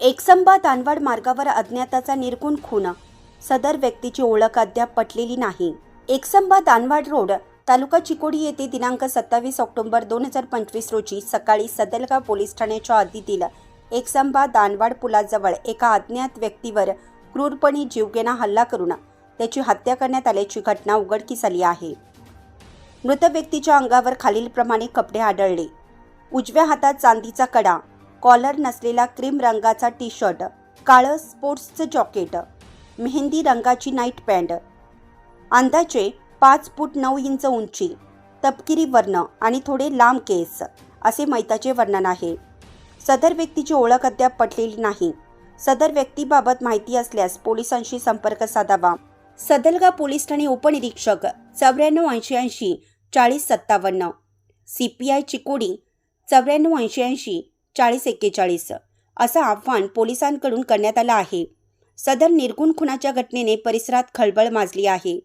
एकसंबा दानवाड मार्गावर अज्ञाताचा निर्गुण खून. सदर व्यक्तीची ओळख अद्याप पटलेली नाही. एकसंबा दानवाड रोड तालुका चिकोडी येथे दिनांक सत्तावीस ऑक्टोबर दोन हजार पंचवीस रोजी सकाळी सदलगाव पोलीस ठाण्याच्या हद्दीतील एकसंबा दानवाड पुलाजवळ एका अज्ञात व्यक्तीवर क्रूरपणे जीवघेणा हल्ला करून त्याची हत्या करण्यात आल्याची घटना उघडकीस आली आहे. मृत व्यक्तीच्या अंगावर खालीलप्रमाणे कपडे आढळले. उजव्या हातात चांदीचा कडा कॉलर नसलेला क्रीम रंगाचा टी शर्ट काळं स्पोर्ट्सचं जॉकेट मेहंदी रंगाची नाईट पॅन्ट अंदाजे पाच फूट नऊ इंच उंची तपकिरी वर्ण आणि थोडे लांब केस असे मैताचे वर्णन आहे. सदर व्यक्तीची ओळख अद्याप पटलेली नाही. सदर व्यक्तीबाबत माहिती असल्यास पोलिसांशी संपर्क साधावा. सदलगा पोलीस ठाणे उपनिरीक्षक चौऱ्याण्णव ऐंशी ऐंशी चाळीस सत्तावन्न सी पी आय चिकोडी चौऱ्याण्णव ऐंशी ऐंशी चाळीस एक्केचाळीस असं आव्हान पोलिसांकडून करण्यात आलं आहे. सदर निर्गुण खुनाच्या घटनेने परिसरात खळबळ माजली आहे.